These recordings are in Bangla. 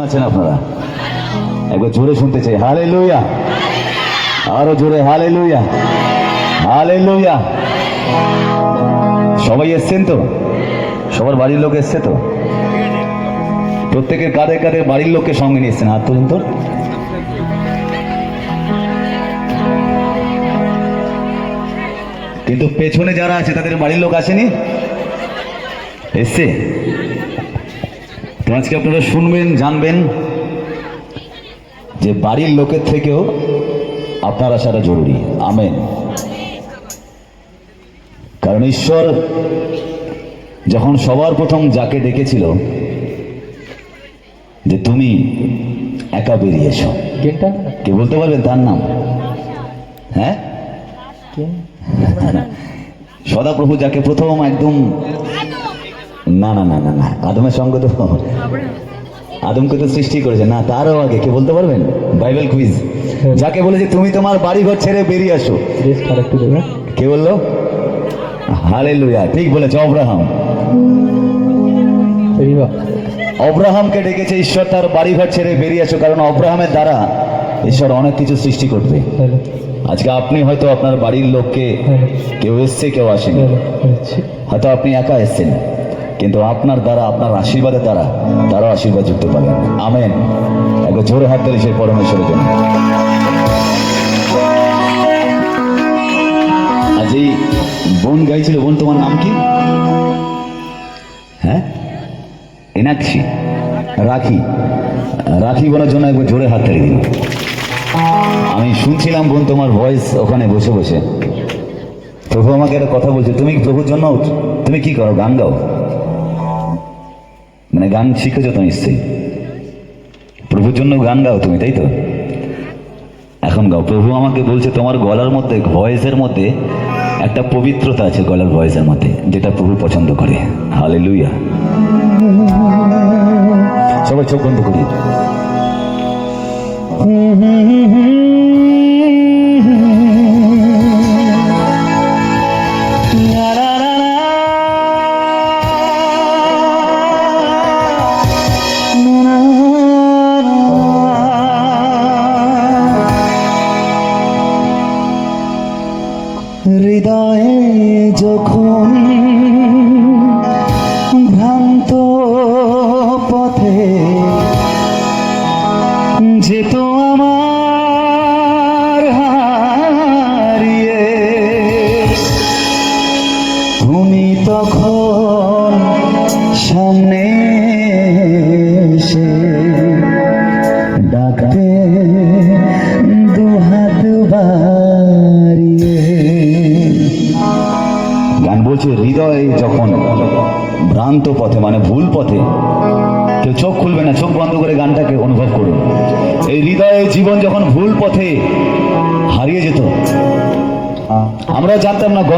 আছেন আপনারা? একবার জোরে শুনতে চাই। হালে লুইয়া আরও জোরে হালে লুইয়া হালে লুইয়া সবাই এসছেন তো? সবার বাড়ির লোক এসছে তো? প্রত্যেকের কাঁধে কাঁধে বাড়ির লোককে সঙ্গে নিয়ে হাত তুলুন তো। কিন্তু পেছনে যারা আছে, তাদের বাড়ির লোক আসেনি? এসছে? তো আজকে আপনারা শুনবেন জানবেন যে বাড়ির লোকের থেকেও আপনার আসাটা জরুরি। আমেন। কারণ ঈশ্বর যখন সবার প্রথম যাকে ডেকেছিল যে তুমি একা বেরিয়ে এসো। কে বলতে পারবেন তার নাম? হ্যাঁ? সদাপ্রভু যাকে প্রথম একদম না না না না না। আদমের সঙ্গে তো আদমকে তো সৃষ্টি করেছে। না তারও আগে কে বলতে পারবেন? বাইবেল কুইজ যাকে বলেছে তুমি তোমার বাড়ি ঘর ছেড়ে বেরিয়ে আসো। কে বলল? হালে লুয়া ঠিক বলেছে অব্রাহাম। অব্রাহামকে ডেকেছে ঈশ্বর তার বাড়ি ঘর ছেড়ে বেরিয়ে আসো কারণ অব্রাহামের দ্বারা ঈশ্বর অনেক কিছু সৃষ্টি করবে। আজকে আপনি হয়তো আপনার বাড়ির লোককে কেউ এসছে কেউ আসেনি। হয়তো আপনি একা এসেছেন। কিন্তু আপনার দ্বারা, আপনার আশীর্বাদের দ্বারা তারও আশীর্বাদ যুক্ত পাবেন। আমেন। একবার জোরে হাত দিলে সেই পরমেশ্বরের জন্য। আজ এই বোন গাইছিল, বোন, তোমার নাম কি? হ্যাঁ? এনাক্ষী। রাখি। রাখি বোনের জন্য একবার জোরে হাত তালি দিন। আমি শুনছিলাম বোন, তোমার ভয়েস ওখানে বসে বসে। প্রভু আমাকে একটা কথা বলছে, তুমি প্রভুর জন্য, তুমি কি করো? গান গাও। মানে গান শিখেছো তো নিশ্চয়ই। প্রভুর জন্য গান গাও তুমি, তাই তো? এখন গাও। প্রভু আমাকে বলছে তোমার গলার মধ্যে, ভয়েসের মধ্যে একটা পবিত্রতা আছে গলার ভয়েসের মধ্যে, যেটা প্রভু পছন্দ করে। হালে লুইয়া সবাই চোখ বন্ধ করি।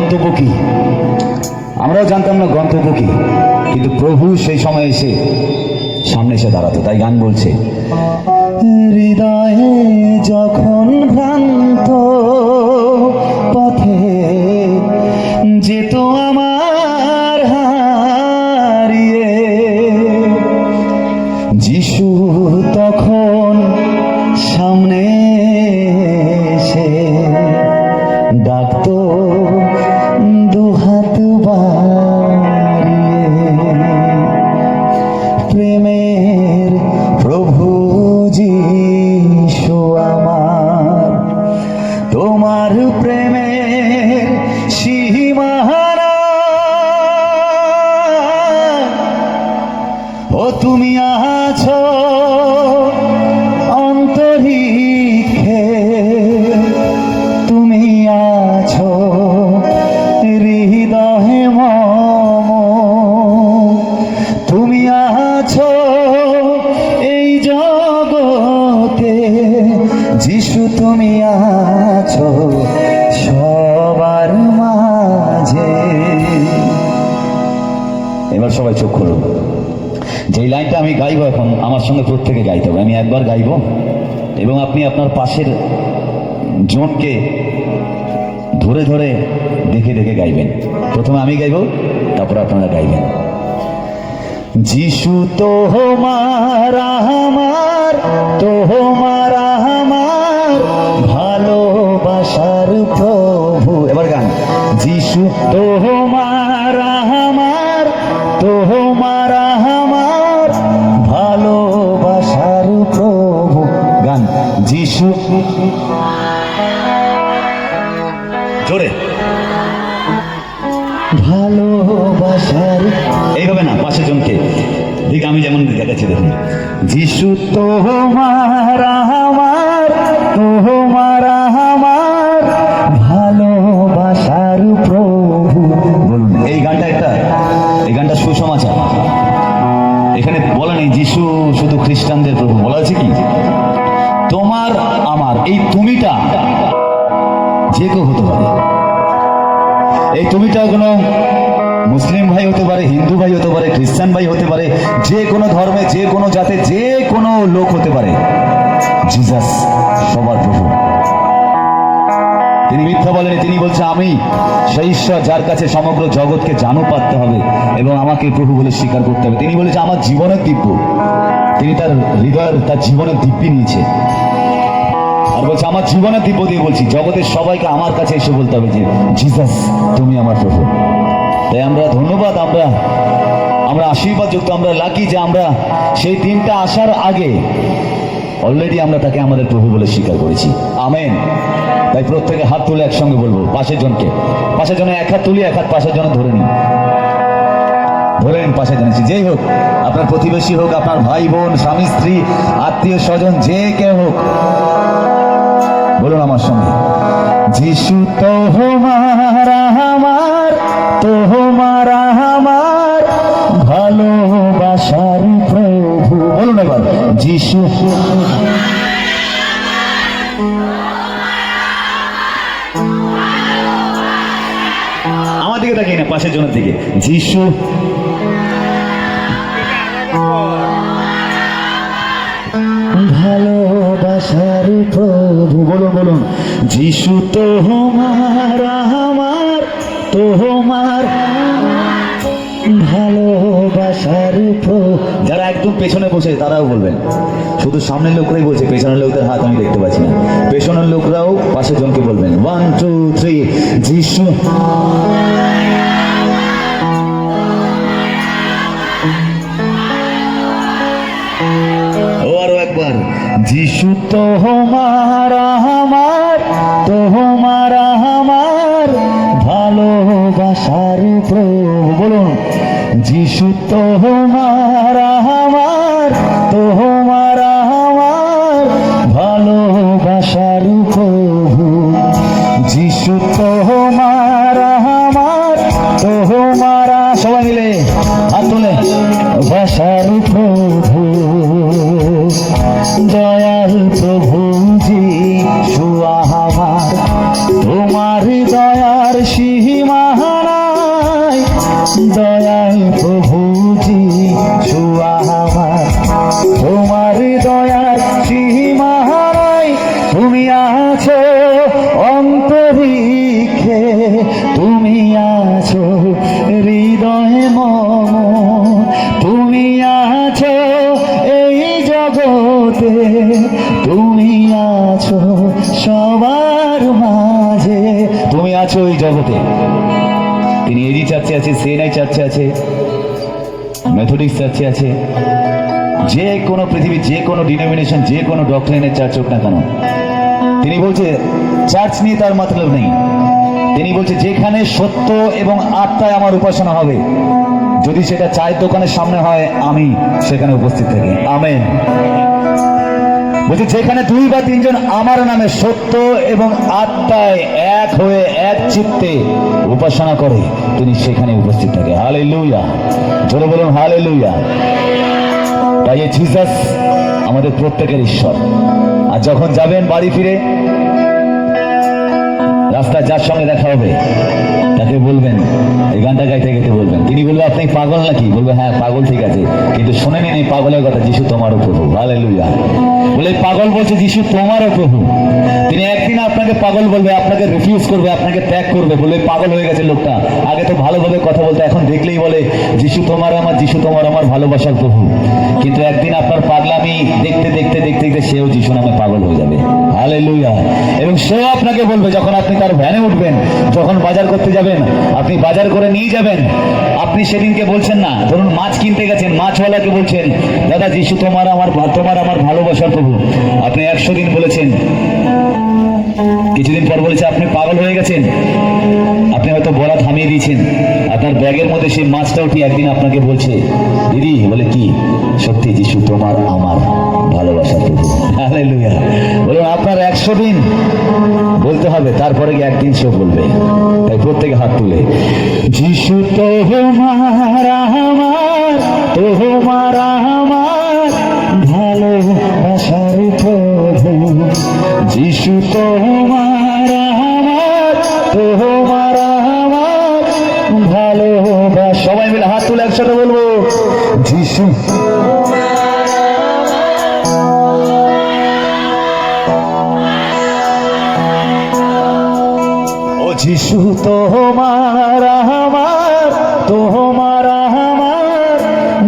গন্তব্য কি? আমরাও জানতাম না গন্তব্য কি, কিন্তু প্রভু সেই সময় এসে সামনে এসে দাঁড়াতো, তাই গান বলছে। হৃদয়ে যখন ভ্রান্ত পথে যেত আমার প্রেমের আছো সবার মাঝে। এবার সবাই চোখ খুলুন। যেই লাইনটা আমি এখন, আমার সঙ্গে প্রত্যেকে গাইতে হবে। আমি একবার এবং আপনি আপনার পাশের জনকে ধরে ধরে দেখে দেখে গাইবেন। প্রথমে আমি গাইবো, তারপর আপনারা গাইবেন। যিশু তোমার আমার তোমার আমার তোমার আমার তোমার আমার, ভালোবাসার প্রভু গান। যিশু। জোরে। ভালোবাসার এইভাবে না পাশের জনকে। ঠিক আমি যেমন দেখাচ্ছি, দেখুন। যিশু তোমার আমার তোমার এখানে বলা নেই। যিশু শুধু খ্রিস্টানদের প্রভু। বলা আছে কি? তোমার, আমার, এই তুমিটা যে কেউ হতে পারে। এই তুমিটা কোনো মুসলিম ভাই হতে পারে, হিন্দু ভাই হতে পারে, খ্রিস্টান ভাই হতে পারে, যে কোনো ধর্মে, যে কোনো জাতে, যে কোনো লোক হতে পারে। জিজাস সবার প্রভু। তিনি মিথ্যা বলেনি তিনি বলছে, আমি সেই ঈশ্বর যার কাছে সমগ্র জগৎকে জানু পারতে হবে এবং আমাকে প্রভু বলে স্বীকার করতে হবে। তিনি বলেছে, আমার জীবনের দিব্য। তিনি তার হৃদয়ের, তার জীবনের দিব্যি নিয়েছে। আর বলছে, আমার জীবনের দিব্য দিয়ে বলছি, জগতের সবাইকে আমার কাছে এসে বলতে হবে যে, জিসাস, তুমি আমার প্রভু। তাই আমরা ধন্যবাদ, আমরা আমরা আশীর্বাদ যুক্ত আমরা লাকি যে আমরা সেই দিনটা আসার আগে অলরেডি আমরা তাকে আমাদের প্রভু বলে স্বীকার করেছি। আমেন। তাই প্রত্যেকে হাত তুলে একসঙ্গে বলব, পাশের জনকে। পাশের জনে এক হাত তুলি, এক হাত পাশের জন্য ধরে নিন। ধরে নিন পাশে জানিয়েছি যেই হোক, আপনার প্রতিবেশী হোক, আপনার ভাই বোন, স্বামী, স্ত্রী, আত্মীয় স্বজন, যে কেউ হোক, বলুন আমার সঙ্গে, যিশু তোমার আমার তোমার আমার, ভালোবাসার প্রভু। বলুন এবার, যিশু জনের দিকে। যিশু ভালোবাসার প্রভু, বলুন বলুন। যিশু তোমার, আমার তোমার। ভালোবাসার প্রভু। যারা একদম পেছনে বসে, তারাও বলবেন। শুধু সামনের লোকরাই বলছে, পেছনের লোকদের হাত আমি দেখতে পাচ্ছি না। পেছনের লোকরাও পাশের জনকে বলবেন। ওয়ান টু থ্রি যিশু। যিশু তোমার আমার তোমার আমার ভালোবাসার প্রভু বলুন যিশু তোমার আমার আছে সেনাই চার্চে আছে মেথডিক্স চার্চে আছে, যে কোনো পৃথিবীর যে কোনো ডিনোমিনেশন যে কোনো ডক্টরিনের চার্চ হোক না কেন, তিনি বলছে, চার্চ নিয়ে তার মতলব নেই। তিনি বলছে, যেখানে সত্য এবং আত্মায় আমার উপাসনা হবে, যদি সেটা চায়ের দোকানের সামনে হয়, আমি সেখানে উপস্থিত থাকি। আমেন। বলছে যেখানে দুই বা তিনজন আমার নামে সত্য এবং আত্মায় এক হয়ে এক চিত্তে উপাসনা করে। তিনি সেখানে উপস্থিত থাকে। হালে লুইয়া জোরে বলুন হালে লুইয়া তাই জিসাস আমাদের প্রত্যেকের ঈশ্বর। আর যখন যাবেন বাড়ি ফিরে, রাস্তায় যার সঙ্গে দেখা হবে, তাকে বলবেন, এই গানটা গাইতে গাইতে বলবেন। তিনি বলবে, আপনি পাগল নাকি? বলবে হ্যাঁ পাগল ঠিক আছে। কিন্তু শুনে নিন এই পাগলের কথা, যিশু তোমার হালেলুয়া বলে এই পাগল বলছে, যিশু তোমারও প্রভু। তিনি একদিন আপনাকে পাগল বলবে, আপনাকে রিফিউজ করবে, আপনাকে ত্যাগ করবে বলে পাগল হয়ে গেছে লোকটা। আগে তো ভালোভাবে কথা বলতে, এখন দেখলেই বলে, যিশু তোমার আমার, যিশু তোমার আমার ভালোবাসার প্রভু। কিন্তু একদিন আপনার পাগলামি দেখতে দেখতে দেখতে দেখতে সেও যিশু নামে পাগল হয়ে যাবে। হালে এবং সেও আপনাকে বলবে, যখন আপনি তার ভ্যানে উঠবেন, যখন বাজার করতে যাবেন, আপনি বাজার করে নিয়ে যাবেন, আপনি সেদিনকে বলছেন না, ধরুন মাছ কিনতে গেছেন, মাছওয়ালাকে বলছেন, দাদা, যিশু তোমার আমার তোমার আমার ভালোবাসার প্রভু। আপনি একশো দিন বলেছেন। কিছুদিন পর বলেছে, আপনি পাগল হয়ে গেছেন। আপনি হয়তো বলা থামিয়ে দিয়েছেন। আপনার ব্যাগের মধ্যে সেই মাছটা উঠি একদিন আপনাকে বলছে? দিদি, বলে কি? সত্যি, যিশু তোমার আমার ভালোবাসা প্রভু। বলুন, আপনার একশো দিন বলতে হবে, তারপরে গিয়ে একদিন সে বলবে। তাই প্রত্যেকে হাত তুলে। যিশু তোমার আমার তোমার আমার ভালোবাসার প্রভু। যিশু তোমার আমার তোমার আমার ভালোবাসা সবাই মিলে হাত তুলে একসাথে বলব, যিশু যিশু তোমার আমার তোমার আমার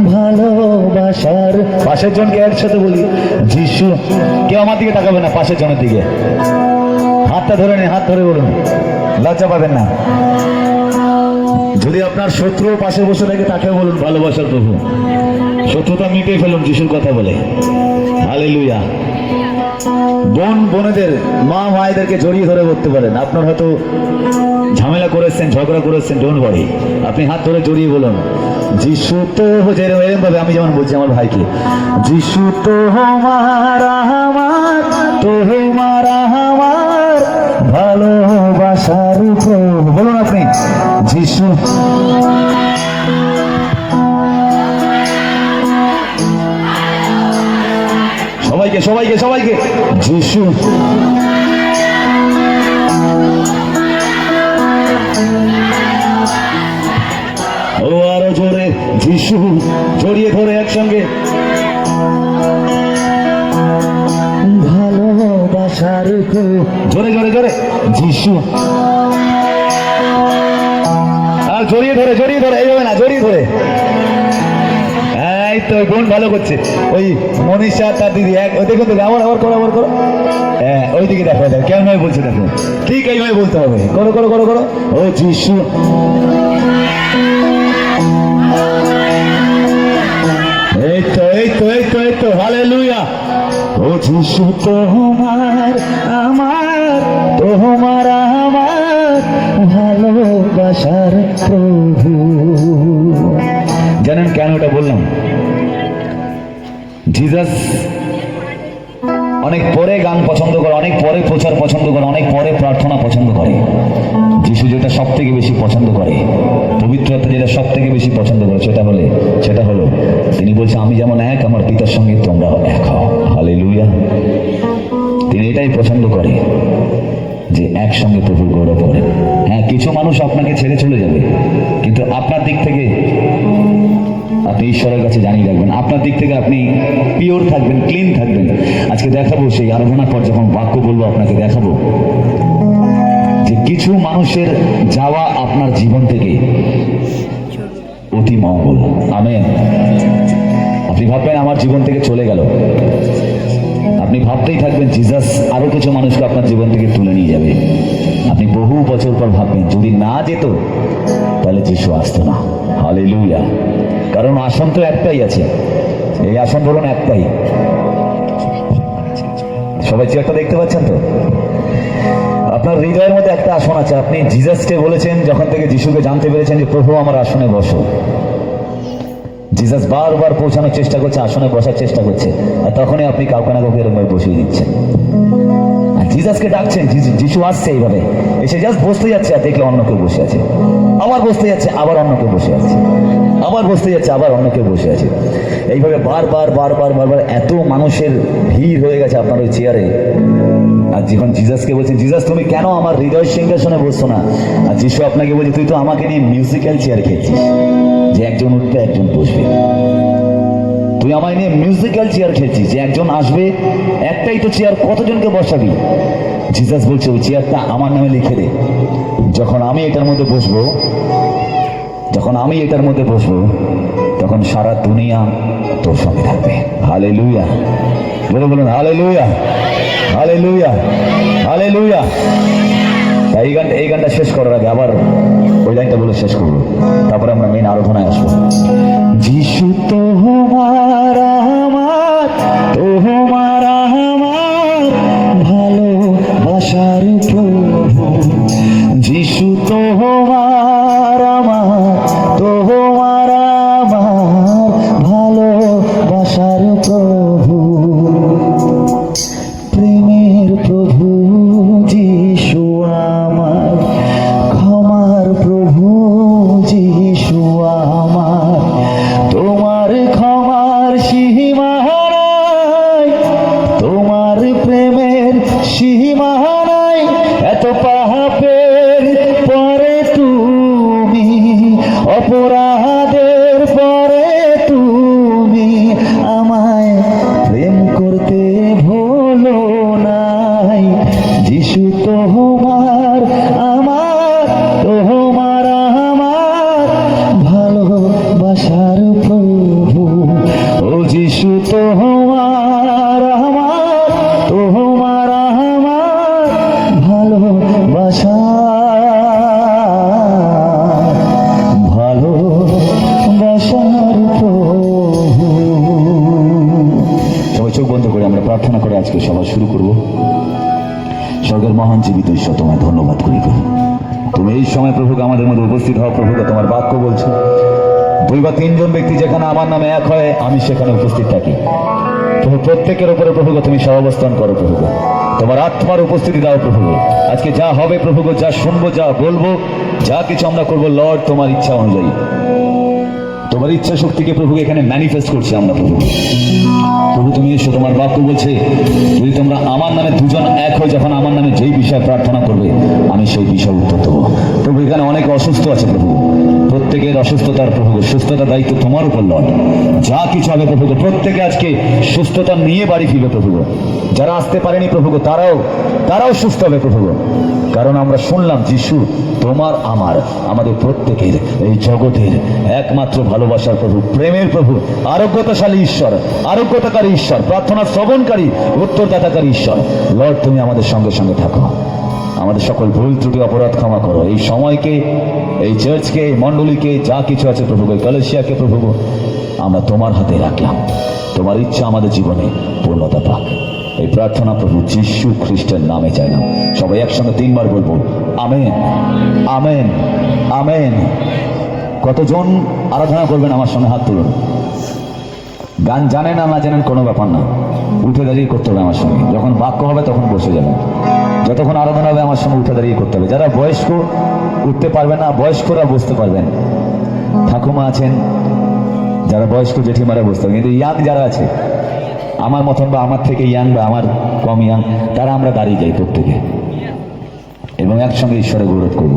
ভালোবাসার। পাশের জনকে একসাথে বলি, যিশু, কেউ আমার দিকে তাকাবে না পাশের জনের দিকে। হাতটা ধরে নিন, হাত ধরে বলুন। লজ্জা পাবেন না। যদি আপনার শত্রু পাশে বসে থাকে তাকে বলুন, ভালোবাসার প্রভু। শত্রুতা মিটে ফেলুন, যিশুর কথা বলে। হালেলুয়া। বোন, বোনেদের মা মায়েদেরকে জড়িয়ে ধরে করতে পারেন। আপনার হয়তো ঝামেলা করেছেন, ঝগড়া করেছেন ডোন্ট ওয়ারি আপনি হাত ধরে জড়িয়ে বলুন। যিশু তো এরকম ভাবে আমি যেমন বলছি আমার ভাইকে। যিশু তো আমার তোমার আমার ভালোবাসার বলুন আপনি, যিশু। সবাইকে সবাইকে যিশু। ভালো করছে। ওই মনীষা, তার দিদি, এক ওই দেখো দেখো আবার আবার করো আবার করো। হ্যাঁ ওই দিকে দেখো দেখো, কেমন ভাবে বলছে দেখো। ঠিক এইভাবে বলতে হবে। করো করো করো করো। ও যিশু। এই তো এই তো এই তো এই তো, হালেলুয়া। ও যিশু, তোমার আমার তোমার আমার ভালোবাসার প্রভু। জিজাস অনেক পরে গান পছন্দ করে, অনেক পরে প্রচার পছন্দ করে, অনেক পরে প্রার্থনা পছন্দ করে। যিশু যেটা সব থেকে বেশি পছন্দ করে পবিত্রতা যেটা সব থেকে বেশি পছন্দ করে, সেটা হলে, সেটা হলো, তিনি বলছে, আমি যেমন এক, আমার পিতার সঙ্গে তোমরাও এক হালে তিনি এটাই পছন্দ করে, যে একসঙ্গে প্রভুর গৌরব করেন হ্যাঁ কিছু মানুষ আপনাকে ছেড়ে চলে যাবে, কিন্তু আপনার দিক থেকে আপনি ঈশ্বরের কাছে জানিয়ে রাখবেন। আপনার দিক থেকে আপনি পিওর থাকবেন ক্লিন থাকবেন। আজকে দেখাবো সেই আরাধনার পর যখন বাক্য বলব, আপনাকে দেখাবো যে কিছু মানুষের যাওয়া আপনার জীবন থেকে অতি মঙ্গল আমেন। আপনি ভাববেন আমার জীবন থেকে চলে গেল। আপনি ভাবতেই থাকবেন জিজাস আরও কিছু মানুষকে আপনার জীবন থেকে তুলে নিয়ে যাবে। আপনি বহু বছর পর ভাববেন, যদি না যেত, তাহলে যিশু আসতো না। হালেলুয়া কারণ আসন তো একটাই আছে। এই আসন ধরুন একটাই। সবাই চেয়ারটা দেখতে পাচ্ছেন তো? আপনার হৃদয়ের মধ্যে একটা আসন আছে। আপনি জিজাসকে বলেছেন যখন থেকে যিশুকে জানতে পেরেছেন যে, প্রভু, আমার আসনে বসো। জিজাস বারবার পৌঁছানোর চেষ্টা করছে, আসনে বসার চেষ্টা করছে। আর তখনই আপনি কাউকে না কাউকে এরকম বসিয়ে দিচ্ছেন। জিজাসকে ডাকছেন যিশু- আসছে এইভাবে। এসে জাস্ট বসতে যাচ্ছে আর দেখলে অন্য কেউ বসে আছে। আবার বসতে যাচ্ছে, আবার অন্য কেউ বসে আছে। আবার বসতে যাচ্ছে, আবার অন্য কেউ বসে আছে। এইভাবে বারবার বারবার বারবার এত মানুষের ভিড় হয়ে গেছে আপনার ওই চেয়ারে আর যখন জিজাসকে বলছেন জিজাস তুমি কেন আমার হৃদয় সিংহাসনে বসছো না? আর যিশু আপনাকে বলছে, তুই তো আমাকে নিয়ে মিউজিক্যাল চেয়ার খেয়েছিস যে একজন উঠবে, একজন বসবে। তুই আমায় নিয়ে মিউজিক্যাল চেয়ার খেলছিস, যে একজন আসবে, একটাই তো চেয়ার কতজনকে বসাবি? জিজাস বলছে, ওই চেয়ারটা আমার নামে লিখে দে। যখন আমি এটার মধ্যে বসবো, যখন আমি এটার মধ্যে বসবো, তখন সারা দুনিয়া তোর সঙ্গে থাকবে। হালে লুইয়া বলে বলুন হালে লুইয়া হালে লুইয়া হালে লুইয়া এই গানটা এই গানটা শেষ করার আগে আবার ওই লাইনটা বলে শেষ করব। তারপরে আমরা মেন আরাধনায় আসব। যিশু তোমার আমার, তোমার উপস্থিত হওয়া প্রভুকে তোমার বাক্য বলছে, দুই বা তিনজন ব্যক্তি যেখানে আমার নামে এক হয়, আমি সেখানে উপস্থিত থাকি। প্রভু প্রত্যেকের উপরে প্রভুকে তুমি সহাবস্থান করো প্রভুকে তোমার আত্মার উপস্থিতি দাও প্রভু আজকে যা হবে প্রভুকে যা শুনব, যা বলব, যা কিছু আমরা করব, লর্ড, তোমার ইচ্ছা অনুযায়ী। তোমার ইচ্ছা শক্তিকে প্রভুকে এখানে ম্যানিফেস্ট করছি আমরা প্রভু। প্রভু, তুমি এসো, তোমার বাক্য বলছে, যদি তোমরা আমার নামে দুজন এক হয়ে যখন আমার নামে যেই বিষয়ে প্রার্থনা করবে, আমি সেই বিষয়ে উত্তর দেবো। প্রভু, এখানে অনেক অসুস্থ আছে প্রভু। প্রত্যেকের অসুস্থতার প্রভু সুস্থতার দায়িত্ব তোমার উপর লট। যা কিছু হবে প্রভু প্রত্যেকে আজকে সুস্থতা নিয়ে বাড়ি ফিরবে প্রভু যারা আসতে পারেনি প্রভু তারাও তারাও সুস্থ হবে প্রভু কারণ আমরা শুনলাম, যিশু, তোমার আমার, আমাদের প্রত্যেকের, এই জগতের একমাত্র ভালোবাসার প্রভু, প্রেমের প্রভু, আরোগ্যতাশালী ঈশ্বর, আরোগ্যতাকারী ঈশ্বর, প্রার্থনা শ্রবণকারী, উত্তরদাতাকারী ঈশ্বর। লর্ড, তুমি আমাদের সঙ্গে সঙ্গে থাকো। আমাদের সকল ভুল ত্রুটি, অপরাধ ক্ষমা করো। এই সময়কে, এই চার্চকে এই মণ্ডলীকে, যা কিছু আছে প্রভু এই কলেশিয়াকে প্রভু আমরা তোমার হাতে রাখলাম। তোমার ইচ্ছা আমাদের জীবনে পূর্ণতা পাক। এই প্রার্থনা প্রভু যিশু খ্রিস্টের নামে চাইলাম সবাই একসঙ্গে তিনবার বলব, আমেন আমেন আমেন। কতজন আরাধনা করবেন আমার সঙ্গে হাত তুলুন। গান জানেন না না জানেন কোনো ব্যাপার না। উঠে দাঁড়িয়ে করতে হবে আমার সঙ্গে। যখন বাক্য হবে তখন বসে যাবেন। যতক্ষণ আরাধনা হবে আমার সঙ্গে উঠে দাঁড়িয়ে করতে হবে। যারা বয়স্ক, উঠতে পারবে না, বয়স্করা বসতে পারবেন। ঠাকুমা আছেন, যারা বয়স্ক জেঠিমারা বসতে পারবেন। কিন্তু ইয়াং যারা আছে আমার মতন বা আমার থেকে ইয়াং বা আমার কম ইয়াং তারা আমরা দাঁড়িয়ে যাই প্রত্যেকে। এবং একসঙ্গে ঈশ্বরে গৌরব করব।